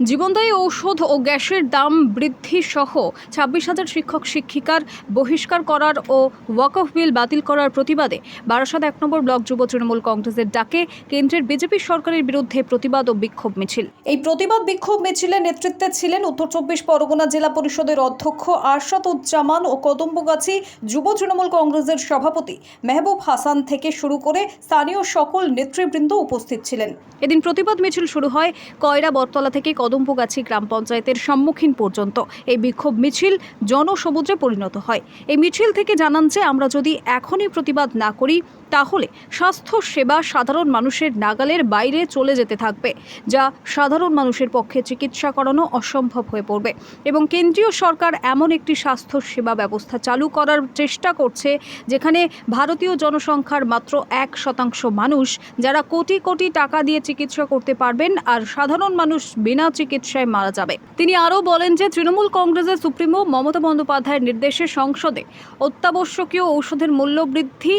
জীবনদায়ী ঔষধ ও গ্যাসের দাম বৃদ্ধি সহ ছাব্বিশ হাজার শিক্ষক শিক্ষিকার বহিষ্কার করার ও ওয়াকফ বিল বাতিল করার প্রতিবাদে বারাসাত এক নম্বর ব্লক যুব তৃণমূল কংগ্রেসের ডাকে কেন্দ্রের বিজেপি সরকারের বিরুদ্ধে প্রতিবাদ ও বিক্ষোভ মিছিল। এই প্রতিবাদ বিক্ষোভ মিছিলের নেতৃত্বে ছিলেন উত্তর চব্বিশ পরগনা জেলা পরিষদের অধ্যক্ষ আরশাদ উজ্জামান ও কদম্বগাছি যুব তৃণমূল কংগ্রেসের সভাপতি মেহবুব হাসান থেকে শুরু করে স্থানীয় সকল নেতৃবৃন্দ উপস্থিত ছিলেন। এদিন প্রতিবাদ মিছিল শুরু হয় কয়রা বটতলা থেকে কদম্বগাছি গ্রাম পঞ্চায়েতের সম্মুখীন পর্যন্ত। এই বিক্ষোভ মিছিল জনসমুদ্রে পরিণত হয়। এই মিছিল থেকে জানান যে, আমরা যদি এখনই প্রতিবাদ না করি তাহলে স্বাস্থ্য সেবা সাধারণ মানুষের নাগালের বাইরে চলে যেতে থাকবে, যা সাধারণ মানুষের পক্ষে চিকিৎসা করানো অসম্ভব হয়ে পড়বে। এবং কেন্দ্রীয় সরকার এমন একটি স্বাস্থ্য সেবা ব্যবস্থা চালু করার চেষ্টা করছে, যেখানে ভারতীয় জনসংখ্যার মাত্র এক শতাংশ মানুষ যারা কোটি কোটি টাকা দিয়ে চিকিৎসা করতে পারবেন আর সাধারণ মানুষ বিনা চিকিৎসায় মারা যাবে। তিনি আরও বলেন যে, তৃণমূল কংগ্রেসের সুপ্রিমো মমতা বন্দ্যোপাধ্যায়ের নির্দেশে সংসদে অত্যাবশ্যকীয় ঔষধের মূল্য বৃদ্ধি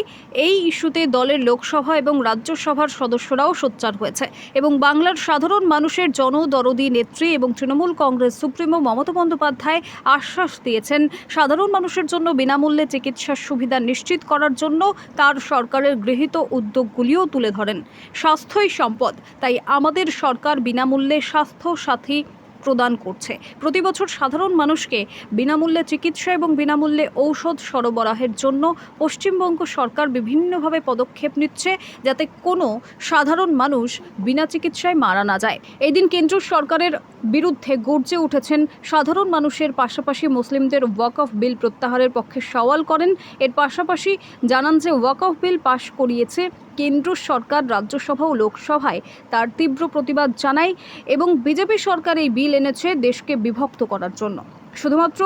এই ইস্যুতে দলের লোকসভা এবং রাজ্যসভার সদস্যরাও সোচ্চার হয়েছে এবং বাংলার সাধারণ মানুষের জনদরদি নেত্রী এবং তৃণমূল কংগ্রেস সুপ্রিমো মমতা বন্দ্যোপাধ্যায় আশ্বাস দিয়েছেন, সাধারণ মানুষের জন্য বিনামূল্যে চিকিৎসার সুবিধা নিশ্চিত করার জন্য তার সরকারের গৃহীত উদ্যোগগুলিও তুলে ধরেন। স্বাস্থ্যই সম্পদ, তাই আমাদের সরকার বিনামূল্যে স্বাস্থ্য সাথী প্রদান করছে। প্রতি বছর সাধারণ মানুষকে বিনামূল্যে চিকিৎসা এবং বিনামূল্যে ঔষধ সরবরাহের জন্য পশ্চিমবঙ্গ সরকার বিভিন্নভাবে পদক্ষেপ নিচ্ছে যাতে কোনো সাধারণ মানুষ বিনা চিকিৎসায় মারা না যায়। এদিন কেন্দ্র সরকারের বিরুদ্ধে গর্জে উঠেছেন সাধারণ মানুষের পাশাপাশি মুসলিমদের ওয়াকফ বিল প্রত্যাহারের পক্ষে সওয়াল করেন। এর পাশাপাশি জানান যে ওয়াকফ বিল পাশ করিয়েছে কেন্দ্র সরকার, রাজ্যসভা ও লোকসভায় তার তীব্র প্রতিবাদ জানায় এবং বিজেপি সরকার এই বিল এনেছে দেশকে বিভক্ত করার জন্য। শুধুমাত্র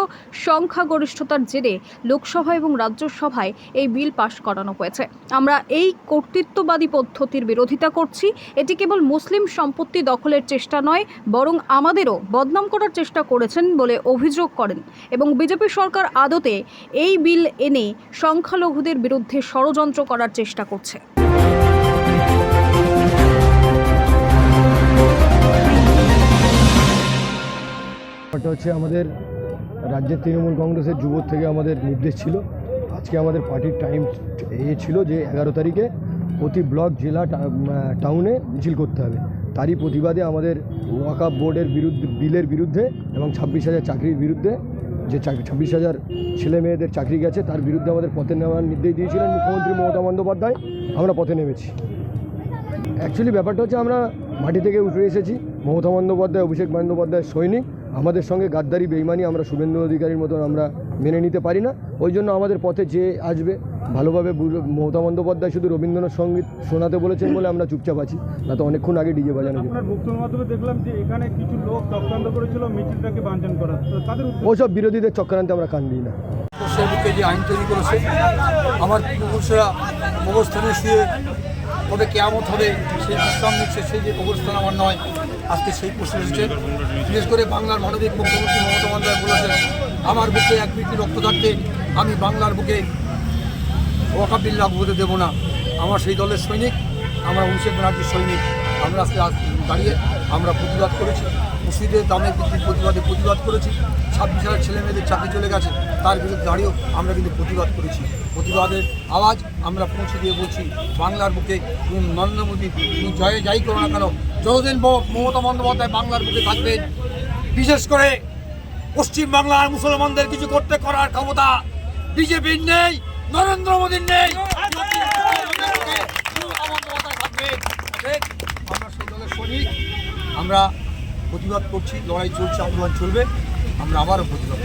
সংখ্যাগরিষ্ঠতার জেরে লোকসভা এবং রাজ্যসভায় এই বিল পাশ করানো হয়েছে। আমরা এই কর্তৃত্ববাদী পদ্ধতির বিরোধিতা করছি। এটি কেবল মুসলিম সম্পত্তি দখলের চেষ্টা নয়, বরং আমাদেরও বদনাম করার চেষ্টা করেছেন বলে অভিযোগ করেন এবং বিজেপি সরকার আদতে এই বিল এনে সংখ্যালঘুদের বিরুদ্ধে ষড়যন্ত্র করার চেষ্টা করছে। হচ্ছে আমাদের রাজ্যের তৃণমূল কংগ্রেসের যুব থেকে আমাদের নির্দেশ ছিল। আজকে আমাদের পার্টির টাইম এ ছিল যে এগারো তারিখে প্রতি ব্লক, জেলা টাউনে মিছিল করতে হবে। তারই প্রতিবাদে আমাদের ওয়াকাপ বোর্ডের বিরুদ্ধে, বিলের বিরুদ্ধে এবং ছাব্বিশ হাজার চাকরির বিরুদ্ধে যে ছাব্বিশ হাজার ছেলে মেয়েদের চাকরি গেছে, তার বিরুদ্ধে আমাদের পথে নেওয়ার নির্দেশ দিয়েছিলেন মুখ্যমন্ত্রী মমতা বন্দ্যোপাধ্যায়। আমরা পথে নেমেছি। অ্যাকচুয়ালি ব্যাপারটা হচ্ছে আমরা মাটি থেকে উঠে এসেছি। মমতা বন্দ্যোপাধ্যায়, অভিষেক বন্দ্যোপাধ্যায় সৈনিক। আমাদের সঙ্গে গাদ্দারি বেইমানি আমরা শুভেন্দু অধিকারীর মতন আমরা মেনে নিতে পারি না। ওই জন্য আমাদের পথে যে আসবে ভালোভাবে মমতা বন্দ্যোপাধ্যায় শুধু রবীন্দ্রনাথ সংগীত শোনাতে বলেছেন বলে আমরা চুপচাপ আছি। না তো অনেকক্ষণ আগে ডিজে বাজানো যেত আপনার বক্তব্যের মাধ্যমে দেখলাম যে এখানে কিছু লোক চক্রান্ত করেছিল মিছিলটাকে বাঞ্ছন করা তো তাদের ওসব বিরোধীদের চক্রান্তে আমরা কান দিই না। যে আইন তৈরি করেছে আমার পূর্বপুরুষরা কবরস্থানে শুয়ে কবে কেয়ামত হবে সেই বিশ্রাম নিচ্ছে সেই যে কবরস্থান আমার নয়। আজকে সেই প্রশ্ন এসেছে। বিশেষ করে বাংলার মানবিক মুখ্যমন্ত্রী মমতা বন্দ্যোপাধ্যায় বলেছেন, আমার বুকে এক মিনিট রক্ত থাকতে আমি বাংলার বুকে ওয়াকাবিল লাগু হতে দেবো না। আমার সেই দলের সৈনিক, আমরা অভিষেক ব্যানার্জির সৈনিক। আমরা আজকে আজ দাঁড়িয়ে আমরা প্রতিবাদ করেছি। ওষুধের দামের বৃদ্ধির প্রতিবাদে প্রতিবাদ করেছি। ছাব্বিশ হাজার ছেলে মেয়েদের চাকরি চলে গেছে তার বিরুদ্ধে দাঁড়িয়েও আমরা কিন্তু প্রতিবাদ করেছি। প্রতিবাদের আওয়াজ আমরা পৌঁছে দিয়ে বলছি বাংলার বুকে তুমি নরেন্দ্র মোদী তুমি জয়ে যাই করো না কেন যতদিন মমতা বন্দ্যোপাধ্যায় বাংলার বুকে থাকবেন বিশেষ করে পশ্চিম বাংলার মুসলমানদের কিছু করতে করার ক্ষমতা বিজেপির নেই নরেন্দ্র মোদীর নেই। সেই দলের সৈনিক আমরা প্রতিবাদ করছি লড়াই চলছে আন্দোলন চলবে আমরা আবারও প্রতিবাদ।